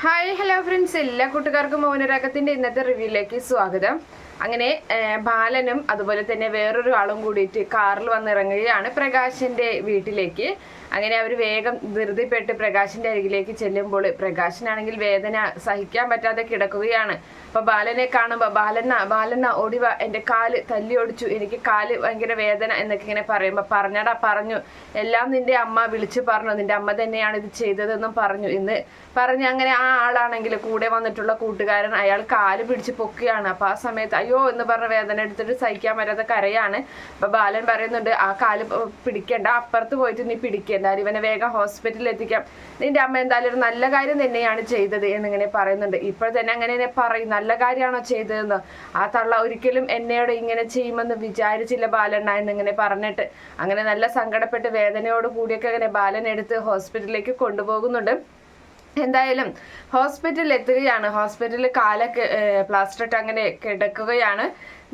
Hi hello friends എല്ലാ കൂട്ടുകാർക്കും മൗനരാഗത്തിന്റെ ഇന്നത്തെ റിവ്യൂയിലേക്ക് സ്വാഗതം. അങ്ങനെ ബാലനും അതുപോലെ തന്നെ വേറൊരു ആളും കൂടിയിട്ട് കാറിൽ വന്നിറങ്ങുകയാണ് പ്രകാശിന്റെ വീട്ടിലേക്ക്. അങ്ങനെ അവർ വേഗം ധൃതിപ്പെട്ട് പ്രകാശിന്റെ അരികിലേക്ക് ചെല്ലുമ്പോൾ പ്രകാശനാണെങ്കിൽ വേദന സഹിക്കാൻ പറ്റാതെ കിടക്കുകയാണ്. അപ്പൊ ബാലനെ കാണുമ്പോൾ ബാലന ബാലന ഓടിവ എന്റെ കാൽ തല്ലി ഒടിച്ചു എനിക്ക് കാൽ ഭയങ്കര വേദന എന്നൊക്കെ ഇങ്ങനെ പറയുമ്പോൾ പറഞ്ഞടാ പറഞ്ഞു. എല്ലാം നിന്റെ അമ്മ വിളിച്ചു പറഞ്ഞു. നിന്റെ അമ്മ തന്നെയാണ് ഇത് ചെയ്തതെന്നും പറഞ്ഞു. ഇന്ന് പറഞ്ഞു അങ്ങനെ ആ ആളാണെങ്കിൽ കൂടെ വന്നിട്ടുള്ള കൂട്ടുകാരൻ അയാൾ കാൽ പിടിച്ച് പൊക്കുകയാണ്. അപ്പൊ ആ സമയത്ത് അയ്യോ എന്ന് പറഞ്ഞ വേദന എടുത്തിട്ട് സഹിക്കാൻ പറ്റാത്ത കരയാണ്. അപ്പൊ ബാലൻ പറയുന്നുണ്ട് ആ കാൽ പിടിക്കണ്ട. അപ്പുറത്ത് പോയിട്ട് നീ പിടിക്കുക എന്തായാലും ഇവനെ വേഗം ഹോസ്പിറ്റലിൽ എത്തിക്കാം നിന്റെ അമ്മ എന്തായാലും ഒരു നല്ല കാര്യം തന്നെയാണ് ചെയ്തത് എന്നിങ്ങനെ പറയുന്നുണ്ട്. ഇപ്പോൾ തന്നെ അങ്ങനെ പറയും നല്ല കാര്യമാണോ ചെയ്തതെന്ന്. ആ തള്ള ഒരിക്കലും എന്നോട് ഇങ്ങനെ ചെയ്യുമെന്ന് വിചാരിച്ചില്ല ബാലണ്ണ എന്നിങ്ങനെ പറഞ്ഞിട്ട്. അങ്ങനെ നല്ല സങ്കടപ്പെട്ട് വേദനയോട് കൂടിയൊക്കെ അങ്ങനെ ബാലൻ എടുത്ത് ഹോസ്പിറ്റലിലേക്ക് കൊണ്ടുപോകുന്നുണ്ട്. എന്തായാലും ഹോസ്പിറ്റലിൽ എത്തുകയാണ് ഹോസ്പിറ്റലിൽ കാലൊക്കെ പ്ലാസ്റ്റർ അങ്ങനെ കിടക്കുകയാണ്.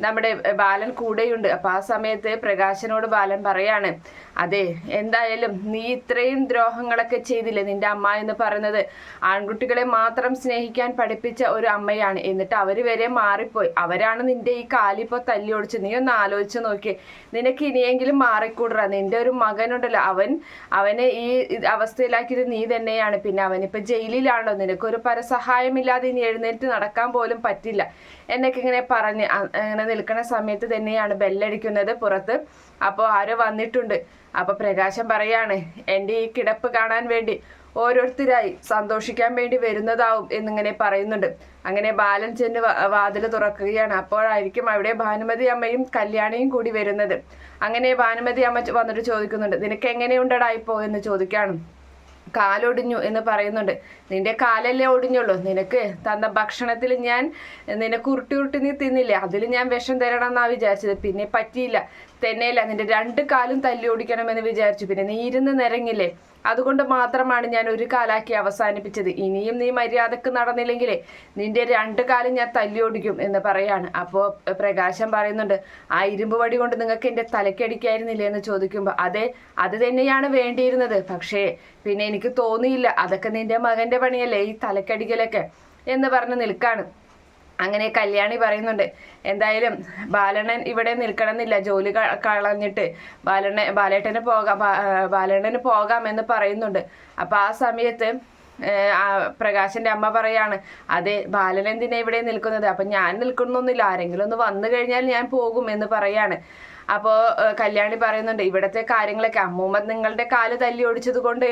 നമ്മുടെ ബാലൻ കൂടെയുണ്ട്. അപ്പൊ ആ സമയത്ത് പ്രകാശനോട് ബാലൻ പറയാണ് അതെ എന്തായാലും നീ ഇത്രയും ദ്രോഹങ്ങളൊക്കെ ചെയ്തില്ലേ നിന്റെ അമ്മ എന്ന് പറയുന്നത്? ആൺകുട്ടികളെ മാത്രം സ്നേഹിക്കാൻ പഠിപ്പിച്ച ഒരു അമ്മയാണ്. എന്നിട്ട് അവർ വരെ മാറിപ്പോയി. അവരാണ് നിന്റെ ഈ കാലിപ്പോ തല്ലി ഓടിച്ചത് നീ ഒന്ന് ആലോചിച്ച് നോക്കിയേ. നിനക്ക് ഇനിയെങ്കിലും മാറിക്കൂടറ. നിന്റെ ഒരു മകനുണ്ടല്ലോ. അവൻ അവനെ ഈ അവസ്ഥയിലാക്കിയത് നീ തന്നെയാണ്. പിന്നെ അവനിപ്പോ ജയിലിലാണല്ലോ. നിനക്കൊരു പരസഹായമില്ലാതെ ഇനി എഴുന്നേറ്റ് നടക്കാൻ പോലും പറ്റില്ല. എന്നൊക്കെ ഇങ്ങനെ പറഞ്ഞ് അങ്ങനെ നിൽക്കുന്ന സമയത്ത് തന്നെയാണ് ബെല്ലടിക്കുന്നത് പുറത്ത്. അപ്പോൾ ആരോ വന്നിട്ടുണ്ട്. അപ്പൊ പ്രകാശം പറയാണ് എന്റെ ഈ കിടപ്പ് കാണാൻ വേണ്ടി ഓരോരുത്തരായി സന്തോഷിക്കാൻ വേണ്ടി വരുന്നതാവും എന്നിങ്ങനെ പറയുന്നുണ്ട്. അങ്ങനെ ബാലൻ ചെന്ന് വാതിൽ തുറക്കുകയാണ്. അപ്പോഴായിരിക്കും അവിടെ ഭാനുമതി അമ്മയും കല്യാണിയും കൂടി വരുന്നത്. അങ്ങനെ ഭാനുമതി അമ്മ വന്നിട്ട് ചോദിക്കുന്നുണ്ട് നിനക്ക് എങ്ങനെയുണ്ടടാ ഇപ്പോ? എന്ന് ചോദിക്കാണ്. കാലൊടിഞ്ഞു എന്ന് പറയുന്നുണ്ട്. നിന്റെ കാലല്ലേ ഒടിഞ്ഞുള്ളൂ. നിനക്ക് തന്ന ഭക്ഷണത്തിൽ ഞാൻ നിനക്ക് ഉരുട്ടി ഉരുട്ടി നീ തിന്നില്ലേ? അതിൽ ഞാൻ വിഷം തരണം എന്നാ വിചാരിച്ചത്. പിന്നെ പറ്റിയില്ല. തന്നെയല്ല നിന്റെ രണ്ട് കാലും തല്ലി ഓടിക്കണമെന്ന് വിചാരിച്ചു. പിന്നെ നീ ഇരുന്ന് നിരങ്ങില്ലേ? അതുകൊണ്ട് മാത്രമാണ് ഞാൻ ഒരു കാലാക്കി അവസാനിപ്പിച്ചത്. ഇനിയും നീ മര്യാദയ്ക്ക് നടന്നില്ലെങ്കിലേ നിന്റെ രണ്ട് കാലം ഞാൻ തല്ലിയോടിക്കും എന്ന് പറയാണ്. അപ്പോൾ പ്രകാശം പറയുന്നുണ്ട് ആ ഇരുമ്പ് വടി കൊണ്ട് നിങ്ങൾക്ക് എന്റെ തലക്കടിക്കായിരുന്നില്ലേ എന്ന് ചോദിക്കുമ്പോൾ അതെ അത് തന്നെയാണ് വേണ്ടിയിരുന്നത്. പക്ഷേ പിന്നെ എനിക്ക് തോന്നിയില്ല. അതൊക്കെ നിന്റെ മകന്റെ പണിയല്ലേ ഈ തലക്കടിക്കലൊക്കെ എന്ന് പറഞ്ഞ് നിൽക്കാണ്. അങ്ങനെ കല്യാണി പറയുന്നുണ്ട്. എന്തായാലും ബാലണ്ണൻ ഇവിടെ നിൽക്കണമെന്നില്ല. ജോലി കളഞ്ഞിട്ട് ബാലണ്ണ ബാലേട്ടന് പോകാം ബാലണ്ണന് പോകാം എന്ന് പറയുന്നുണ്ട്. അപ്പൊ ആ സമയത്ത് പ്രകാശന്റെ അമ്മ പറയാണ് അതെ ബാലൻ എന്തിനാ ഇവിടെ നിൽക്കുന്നത്? അപ്പൊ ഞാൻ നിൽക്കുന്നൊന്നുമില്ല ആരെങ്കിലും ഒന്ന് വന്നു കഴിഞ്ഞാൽ ഞാൻ പോകും എന്ന് പറയാണ്. അപ്പോൾ കല്യാണി പറയുന്നുണ്ട് ഇവിടത്തെ കാര്യങ്ങളൊക്കെ അമ്മൂമ്മ നിങ്ങളുടെ കാൽ തല്ലി ഓടിച്ചത് കൊണ്ട്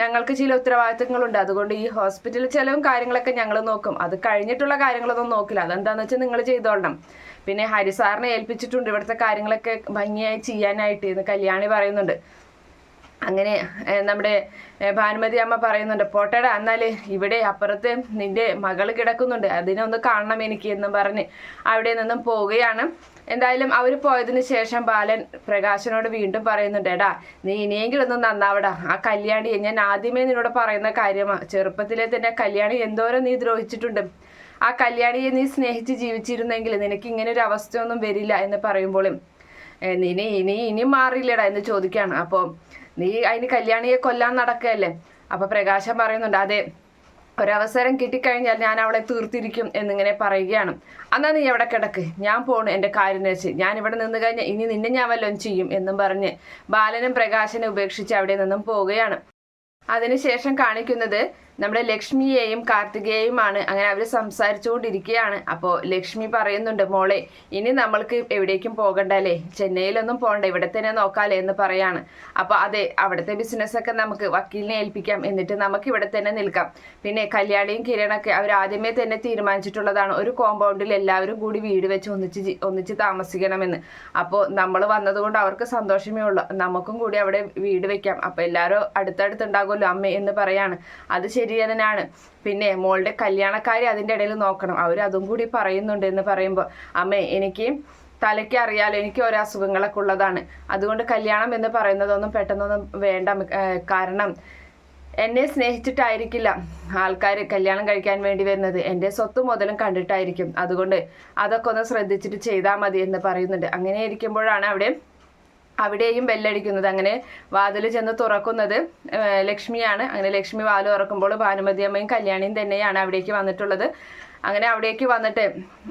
ഞങ്ങൾക്ക് ചില ഉത്തരവാദിത്തങ്ങളുണ്ട്. അതുകൊണ്ട് ഈ ഹോസ്പിറ്റൽ ചെലവും കാര്യങ്ങളൊക്കെ ഞങ്ങൾ നോക്കും. അത് കഴിഞ്ഞിട്ടുള്ള കാര്യങ്ങളൊന്നും നോക്കില്ല. അതെന്താന്ന് വെച്ചാൽ നിങ്ങൾ ചെയ്തോളണം. പിന്നെ ഹരിസാറിനെ ഏൽപ്പിച്ചിട്ടുണ്ട് ഇവിടുത്തെ കാര്യങ്ങളൊക്കെ ഭംഗിയായി ചെയ്യാനായിട്ട് എന്ന് കല്യാണി പറയുന്നുണ്ട്. അങ്ങനെ നമ്മുടെ ഭാനുമതി അമ്മ പറയുന്നുണ്ട് പോട്ടേടാ എന്നാൽ ഇവിടെ അപ്പുറത്ത് നിന്റെ മകൾ കിടക്കുന്നുണ്ട്. അതിനെ ഒന്ന് കാണണം എനിക്ക് എന്നും പറഞ്ഞ് അവിടെ നിന്നും പോവുകയാണ്. എന്തായാലും അവർ പോയതിന് ശേഷം ബാലൻ പ്രകാശനോട് വീണ്ടും പറയുന്നുണ്ട് എടാ നീ ഇനിയെങ്കിലും ഒന്ന് നന്നാവടാ. ആ കല്യാണി ഞാൻ ആദ്യമേ നിന്നോട് പറയുന്ന കാര്യമാണ് ചെറുപ്പത്തിലെ തന്നെ കല്യാണി എന്തോരം നീ ദ്രോഹിച്ചിട്ടുണ്ട്. ആ കല്യാണിയെ നീ സ്നേഹിച്ച് ജീവിച്ചിരുന്നെങ്കിൽ നിനക്ക് ഇങ്ങനെ ഒരു അവസ്ഥയൊന്നും വരില്ല എന്ന് പറയുമ്പോഴും നീ ഇനി ഇനി മാറിയില്ലടാ എന്ന് ചോദിക്കാണ്. അപ്പോൾ നീ അതിന് കല്യാണിയെ കൊല്ലാൻ നടക്കുകയല്ലേ അപ്പൊ പ്രകാശം പറയുന്നുണ്ട് അതെ ഒരവസരം കിട്ടിക്കഴിഞ്ഞാൽ ഞാൻ അവളെ തീർത്തിരിക്കും എന്നിങ്ങനെ പറയുകയാണ്. എന്നാ നീ എവിടെ കിടക്ക്? ഞാൻ പോണു എന്റെ കാര്യം വെച്ച് ഞാൻ ഇവിടെ നിന്ന് കഴിഞ്ഞാൽ ഇനി നിന്നെ ഞാൻ വല്ലതും ചെയ്യും എന്നും പറഞ്ഞ് ബാലനും പ്രകാശനെ ഉപേക്ഷിച്ച് അവിടെ നിന്നും പോവുകയാണ്. അതിനുശേഷം കാണിക്കുന്നത് നമ്മുടെ ലക്ഷ്മിയെയും കാർത്തികയെയുമാണ് അങ്ങനെ അവർ സംസാരിച്ചുകൊണ്ടിരിക്കുകയാണ്. അപ്പോൾ ലക്ഷ്മി പറയുന്നുണ്ട് മോളെ ഇനി നമ്മൾക്ക് എവിടേക്കും പോകണ്ട അല്ലേ? ചെന്നൈയിലൊന്നും പോകണ്ട ഇവിടെ തന്നെ നോക്കാലേ എന്ന് പറയാണ്. അപ്പോൾ അതെ അവിടുത്തെ ബിസിനസ്സൊക്കെ നമുക്ക് വക്കീലിനെ ഏൽപ്പിക്കാം എന്നിട്ട് നമുക്ക് ഇവിടെ തന്നെ നിൽക്കാം. പിന്നെ കല്യാണിയും കിരണൊക്കെ അവർ ആദ്യമേ തന്നെ തീരുമാനിച്ചിട്ടുള്ളതാണ് ഒരു കോമ്പൗണ്ടിൽ എല്ലാവരും കൂടി വീട് വെച്ച് ഒന്നിച്ച് ഒന്നിച്ച് താമസിക്കണമെന്ന്. അപ്പോൾ നമ്മൾ വന്നതുകൊണ്ട് അവർക്ക് സന്തോഷമേ ഉള്ളൂ. നമുക്കും കൂടി അവിടെ വീട് വെക്കാം. അപ്പോൾ എല്ലാവരും അടുത്തടുത്തുണ്ടാകുമല്ലോ അമ്മ എന്ന് പറയാണ്. അത് ശരി തന്നെയാണ് പിന്നെ മോളുടെ കല്യാണക്കാരി അതിന്റെ ഇടയിൽ നോക്കണം. അവർ അതും കൂടി പറയുന്നുണ്ട് എന്ന് പറയുമ്പോൾ അമ്മേ എനിക്ക് തലയ്ക്ക് അറിയാലോ എനിക്ക് ഓരോ അസുഖങ്ങളൊക്കെ ഉള്ളതാണ്. അതുകൊണ്ട് കല്യാണം എന്ന് പറയുന്നതൊന്നും പെട്ടെന്നൊന്നും വേണ്ട. കാരണം എന്നെ സ്നേഹിച്ചിട്ടായിരിക്കില്ല ആൾക്കാർ കല്യാണം കഴിക്കാൻ വേണ്ടി വരുന്നത്. എന്റെ സ്വത്ത് മുതലും കണ്ടിട്ടായിരിക്കും. അതുകൊണ്ട് അതൊക്കെ ഒന്ന് ശ്രദ്ധിച്ചിട്ട് ചെയ്താൽ മതി എന്ന് പറയുന്നുണ്ട്. അങ്ങനെ ഇരിക്കുമ്പോഴാണ് അവിടെ അവിടെയും ബെല്ലടിക്കുന്നത്. അങ്ങനെ വാതിൽ ചെന്ന് തുറക്കുന്നത് ലക്ഷ്മിയാണ്. അങ്ങനെ ലക്ഷ്മി വാൽ തുറക്കുമ്പോൾ ഭാനുമതി അമ്മയും കല്യാണിയും തന്നെയാണ് അവിടേക്ക് വന്നിട്ടുള്ളത്. അങ്ങനെ അവിടേക്ക് വന്നിട്ട്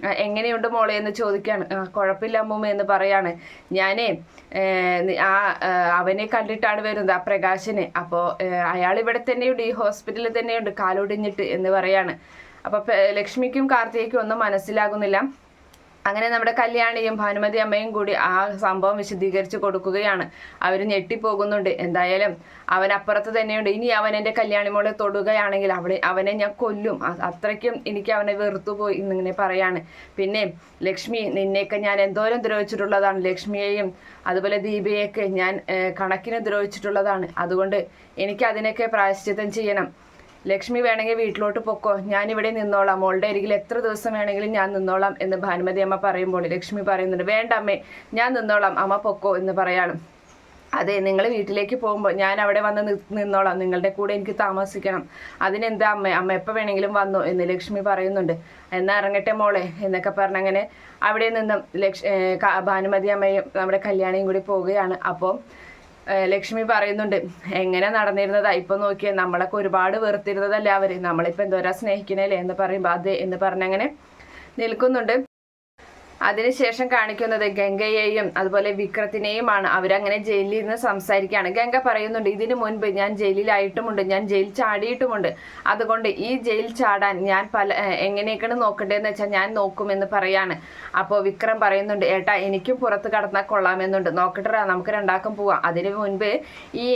"ആ, എങ്ങനെയുണ്ട് മോളെ എന്ന് ചോദിക്കാണ്. "ആ, കുഴപ്പമില്ല അമ്മൂമ്മ എന്ന് പറയാണ്. ഞാനേ ആ, അവനെ കണ്ടിട്ടാണ് വരുന്നത് ആ പ്രകാശന്. അപ്പോൾ അയാൾ ഇവിടെ തന്നെയുണ്ട് ഈ ഹോസ്പിറ്റലിൽ തന്നെയുണ്ട് കാലൊടിഞ്ഞിട്ട് എന്ന് പറയാണ്. അപ്പോൾ ലക്ഷ്മിക്കും കാർത്തികയ്ക്കും ഒന്നും മനസ്സിലാകുന്നില്ല. അങ്ങനെ നമ്മുടെ കല്യാണിയും ഭാനുമതി അമ്മയും കൂടി ആ സംഭവം വിശദീകരിച്ച് കൊടുക്കുകയാണ്. അവർ ഞെട്ടിപ്പോകുന്നുണ്ട്. എന്തായാലും അവൻ അപ്പുറത്ത് തന്നെയുണ്ട്. ഇനി അവൻ എന്റെ കല്യാണി മോളെ തൊടുകയാണെങ്കിൽ അവിടെ അവനെ ഞാൻ കൊല്ലും. അത്രയ്ക്കും എനിക്ക് അവനെ വെറുത്തു പോയി എന്നിങ്ങനെ പറയാണ്. പിന്നെ ലക്ഷ്മി നിന്നെയൊക്കെ ഞാൻ എന്തോരം ദ്രോഹിച്ചിട്ടുള്ളതാണ്. ലക്ഷ്മിയെയും അതുപോലെ ദീപയെയൊക്കെ ഞാൻ കണക്കിന് ദ്രോഹിച്ചിട്ടുള്ളതാണ്. അതുകൊണ്ട് എനിക്ക് അതിനൊക്കെ പ്രായശ്ചിത്തം ചെയ്യണം. ലക്ഷ്മി വേണമെങ്കിൽ വീട്ടിലോട്ട് പൊക്കോ. ഇവിടെ നിന്നോളാം. മോളുടെ അരികിൽ എത്ര ദിവസം വേണമെങ്കിലും ഞാൻ നിന്നോളാം എന്ന് ഭാനുമതി അമ്മ പറയുമ്പോൾ ലക്ഷ്മി പറയുന്നുണ്ട്. വേണ്ട അമ്മേ ഞാൻ നിന്നോളാം. അമ്മ പൊക്കോ എന്ന് പറയാണ്. അതെ നിങ്ങൾ വീട്ടിലേക്ക് പോകുമ്പോൾ ഞാൻ അവിടെ വന്ന് നിന്നോളാം. നിങ്ങളുടെ കൂടെ എനിക്ക് താമസിക്കണം. അതിനെന്താ അമ്മ? അമ്മ എപ്പോൾ വേണമെങ്കിലും വന്നു എന്ന് ലക്ഷ്മി പറയുന്നുണ്ട്. എന്നാ ഇറങ്ങട്ടെ മോളെ എന്നൊക്കെ പറഞ്ഞങ്ങനെ അവിടെ നിന്നും ലക്ഷ് ഭാനുമതി അമ്മയും നമ്മുടെ കല്യാണിയും കൂടി പോവുകയാണ്. അപ്പോൾ ലക്ഷ്മി പറയുന്നുണ്ട് എങ്ങനെ നടന്നിരുന്നതാ? ഇപ്പൊ നോക്കിയേ നമ്മളൊക്കെ ഒരുപാട് വെറുത്തിരുന്നതല്ലേ അവർ? നമ്മളിപ്പോ എന്തോരാ സ്നേഹിക്കണല്ലേ? എന്ന് പറയുമ്പോ അതെ എന്ന് പറഞ്ഞങ്ങനെ നിൽക്കുന്നുണ്ട്. അതിനുശേഷം കാണിക്കുന്നത് ഗംഗയെയും അതുപോലെ വിക്രത്തിനെയുമാണ്. അവരങ്ങനെ ജയിലിൽ ഇരുന്ന് സംസാരിക്കുകയാണ്. ഗംഗ പറയുന്നുണ്ട് ഇതിനു മുൻപ് ഞാൻ ജയിലിലായിട്ടുമുണ്ട് ഞാൻ ജയിൽ ചാടിയിട്ടുമുണ്ട്. അതുകൊണ്ട് ഈ ജയിൽ ചാടാൻ ഞാൻ പല എങ്ങനെയൊക്കെയാണ് നോക്കേണ്ടതെന്ന് വെച്ചാൽ ഞാൻ നോക്കുമെന്ന് പറയാണ്. അപ്പോൾ വിക്രം പറയുന്നുണ്ട് ഏട്ടാ എനിക്കും പുറത്ത് കടന്നാൽ കൊള്ളാമെന്നുണ്ട്. നോക്കട്ടെ നമുക്ക് രണ്ടാക്കും പോവാം. അതിനു മുൻപ് ഈ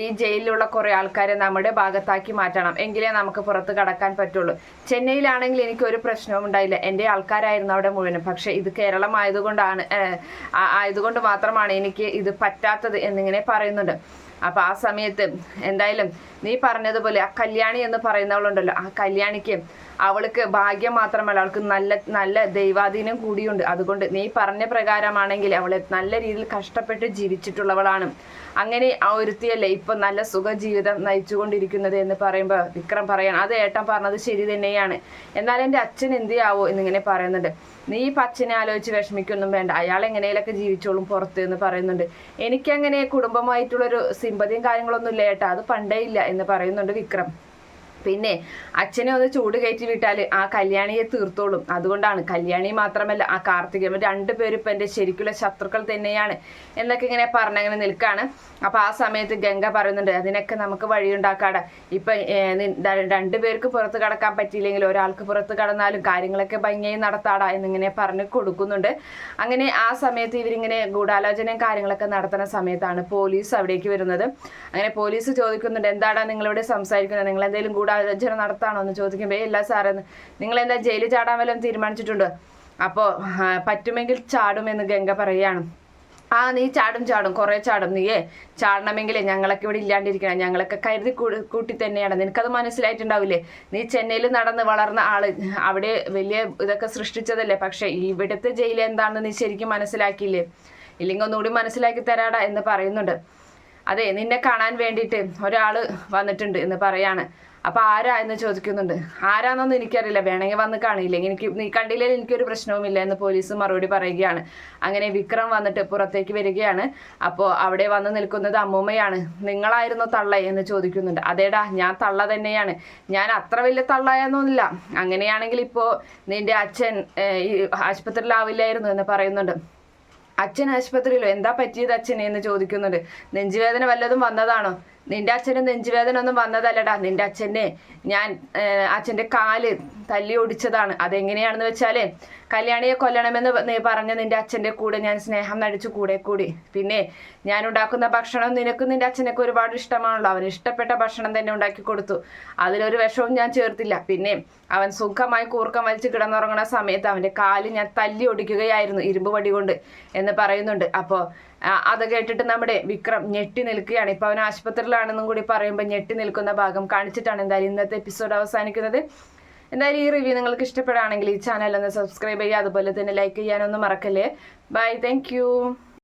ഈ ജയിലിലുള്ള കുറെ ആൾക്കാരെ നമ്മുടെ ഭാഗത്താക്കി മാറ്റണം. എങ്കിലേ നമുക്ക് പുറത്ത് കടക്കാൻ പറ്റുള്ളൂ. ചെന്നൈയിലാണെങ്കിൽ എനിക്ക് ഒരു പ്രശ്നവും ഉണ്ടായില്ല. എന്റെ ആൾക്കാരായിരുന്നു അവിടെ മുഴുവനും. പക്ഷെ ഇത് കേരളം ആയതുകൊണ്ടാണ് ആയതുകൊണ്ട് മാത്രമാണ് എനിക്ക് ഇത് പറ്റാത്തത് എന്നിങ്ങനെ പറയുന്നുണ്ട്. അപ്പൊ ആ സമയത്ത് എന്തായാലും നീ പറഞ്ഞതുപോലെ ആ കല്യാണി എന്ന് പറയുന്നവളുണ്ടല്ലോ. ആ കല്യാണിക്ക് അവൾക്ക് ഭാഗ്യം മാത്രമല്ല അവൾക്ക് നല്ല നല്ല ദൈവാധീനം കൂടിയുണ്ട്. അതുകൊണ്ട് നീ പറഞ്ഞ പ്രകാരമാണെങ്കിൽ അവളെ നല്ല രീതിയിൽ കഷ്ടപ്പെട്ട് ജീവിച്ചിട്ടുള്ളവളാണ്. അങ്ങനെ ആ ഒരുത്തിയല്ലേ ഇപ്പം നല്ല സുഖ ജീവിതം നയിച്ചുകൊണ്ടിരിക്കുന്നത് എന്ന് പറയുമ്പോൾ വിക്രം പറയാൻ അത് ഏട്ടൻ പറഞ്ഞത് ശരി തന്നെയാണ്. എന്നാൽ എന്റെ അച്ഛൻ എന്തിയാവോ എന്നിങ്ങനെ പറയുന്നുണ്ട്. നീ ഇപ്പം അച്ഛനെ ആലോചിച്ച് വിഷമിക്കൊന്നും വേണ്ട. അയാൾ എങ്ങനെയൊക്കെ ജീവിച്ചോളും പുറത്ത് എന്ന് പറയുന്നുണ്ട്. എനിക്കങ്ങനെ കുടുംബമായിട്ടുള്ളൊരു സിമ്പതിയും കാര്യങ്ങളൊന്നും ഇല്ല ഏട്ടാ. അത് പണ്ടേ ഇല്ല എന്ന് പറയുന്നുണ്ട് വിക്രം. പിന്നെ അച്ഛനെ ഒന്ന് ചൂട് കയറ്റി വിട്ടാൽ ആ കല്യാണിയെ തീർത്തോളും. അതുകൊണ്ടാണ് കല്യാണി മാത്രമല്ല ആ കാർത്തികൻ രണ്ടുപേരും ഇപ്പം എന്റെ ശരിക്കുള്ള ശത്രുക്കൾ തന്നെയാണ് എന്നൊക്കെ ഇങ്ങനെ പറഞ്ഞങ്ങനെ നിൽക്കാണ്. അപ്പോൾ ആ സമയത്ത് ഗംഗ പറയുന്നുണ്ട് അതിനൊക്കെ നമുക്ക് വഴിയുണ്ടാക്കാടാ. ഇപ്പം രണ്ടുപേർക്ക് പുറത്ത് കടക്കാൻ പറ്റിയില്ലെങ്കിൽ ഒരാൾക്ക് പുറത്ത് കടന്നാലും കാര്യങ്ങളൊക്കെ ഭംഗിയായി നടത്താടാ എന്നിങ്ങനെ പറഞ്ഞ് കൊടുക്കുന്നുണ്ട്. അങ്ങനെ ആ സമയത്ത് ഇവരിങ്ങനെ ഗൂഢാലോചനയും കാര്യങ്ങളൊക്കെ നടത്തുന്ന സമയത്താണ് പോലീസ് അവിടേക്ക് വരുന്നത്. അങ്ങനെ പോലീസ് ചോദിക്കുന്നുണ്ട് എന്താടാ നിങ്ങളിവിടെ സംസാരിക്കുന്നത്? നിങ്ങൾ എന്തെങ്കിലും ഗൂഢാലോചന നടത്താണോ എന്ന് ചോദിക്കുമ്പോൾ "ഏയ് ഇല്ല സാറേ നിങ്ങൾ എന്താ ജയിലിൽ ചാടാൻ വല്ലതും തീരുമാനിച്ചിട്ടുണ്ട്? അപ്പോൾ പറ്റുമെങ്കിൽ ചാടുമെന്ന് ഗംഗ പറയുകയാണ്. ആ നീ ചാടും ചാടും. കുറേ ചാടും. നീയേ ചാടണമെങ്കിലേ ഞങ്ങളൊക്കെ ഇവിടെ ഇല്ലാണ്ടിരിക്കണം. ഞങ്ങളൊക്കെ കരുതി കൂട്ടി തന്നെയാണ്. നിനക്കത് മനസ്സിലായിട്ടുണ്ടാവില്ലേ? നീ ചെന്നൈയിൽ നടന്ന് വളർന്ന ആൾ. അവിടെ വലിയ ഇതൊക്കെ സൃഷ്ടിച്ചതല്ലേ? പക്ഷെ ഇവിടുത്തെ ജയിൽ എന്താണെന്ന് നീ ശരിക്കും മനസ്സിലാക്കിയില്ലേ? ഇല്ലെങ്കിൽ ഒന്നുകൂടി മനസ്സിലാക്കി തരാടാ എന്ന് പറയുന്നുണ്ട്. അതെ നിന്നെ കാണാൻ വേണ്ടിയിട്ട് ഒരാൾ വന്നിട്ടുണ്ട് എന്ന് പറയാണ്. അപ്പൊ ആരാ എന്ന് ചോദിക്കുന്നുണ്ട്. ആരാന്നൊന്നും എനിക്കറിയില്ല. വേണമെങ്കിൽ വന്ന് കാണില്ല. എനിക്ക് നീ കണ്ടില്ലെങ്കിൽ എനിക്കൊരു പ്രശ്നവുമില്ല എന്ന് പോലീസ് മറുപടി പറയുകയാണ്. അങ്ങനെ വിക്രം വന്നിട്ട് പുറത്തേക്ക് വരികയാണ്. അപ്പോൾ അവിടെ വന്ന് നിൽക്കുന്നത് അമ്മൂമ്മയാണ്. നിങ്ങളായിരുന്നു തള്ള എന്ന് ചോദിക്കുന്നുണ്ട്. അതേടാ ഞാൻ തള്ള തന്നെയാണ്. ഞാൻ അത്ര വലിയ തള്ളയെന്നൊന്നുമില്ല അങ്ങനെയാണെങ്കിൽ ഇപ്പോൾ നിന്റെ അച്ഛൻ ഈ ആശുപത്രിയിലാവില്ലായിരുന്നു എന്ന് പറയുന്നുണ്ട്. അച്ഛൻ ആശുപത്രിയിലോ? എന്താ പറ്റിയത് അച്ഛനെ എന്ന് ചോദിക്കുന്നുണ്ട്. നെഞ്ചുവേദന വല്ലതും വന്നതാണോ? നിന്റെ അച്ഛന് നെഞ്ചുവേദന ഒന്നും വന്നതല്ലടാ. നിന്റെ അച്ഛനെ ഞാൻ അച്ഛന്റെ കാൽ തല്ലി ഒടിച്ചതാണ്. അതെങ്ങനെയാണെന്ന് വെച്ചാൽ കല്യാണിയെ കൊല്ലണമെന്ന് നീ പറഞ്ഞ നിന്റെ അച്ഛന്റെ കൂടെ ഞാൻ സ്നേഹം നടിച്ചു കൂടെ കൂടി. പിന്നെ ഞാൻ ഉണ്ടാക്കുന്ന ഭക്ഷണം നിനക്കും നിന്റെ അച്ഛനൊക്കെ ഒരുപാട് ഇഷ്ടമാണല്ലോ. അവൻ ഇഷ്ടപ്പെട്ട ഭക്ഷണം തന്നെ ഉണ്ടാക്കി കൊടുത്തു. അതിലൊരു വിഷവും ഞാൻ ചേർത്തില്ല. പിന്നെ അവൻ സുഖമായി കൂർക്കം വലിച്ച് കിടന്നുറങ്ങുന്ന സമയത്ത് അവന്റെ കാൽ ഞാൻ തല്ലി ഒടിക്കുകയായിരുന്നു ഇരുമ്പ് വടി കൊണ്ട് എന്ന് പറയുന്നുണ്ട്. അപ്പോൾ അത് കേട്ടിട്ട് നമ്മുടെ വിക്രം ഞെട്ടി നിൽക്കുകയാണ്. ഇപ്പൊ അവൻ ആശുപത്രിയിലാണെന്നും കൂടി പറയുമ്പോൾ ഞെട്ടി നിൽക്കുന്ന ഭാഗം കാണിച്ചിട്ടാണ് എന്തായാലും ഇന്നത്തെ എപ്പിസോഡ് അവസാനിക്കുന്നത്. എന്തായാലും ഈ റിവ്യൂ നിങ്ങൾക്ക് ഇഷ്ടപ്പെടുകയാണെങ്കിൽ ഈ ചാനൽ ഒന്ന് സബ്സ്ക്രൈബ് ചെയ്യുക. അതുപോലെ തന്നെ ലൈക്ക് ചെയ്യാനൊന്നും മറക്കല്ലേ. ബൈ. താങ്ക്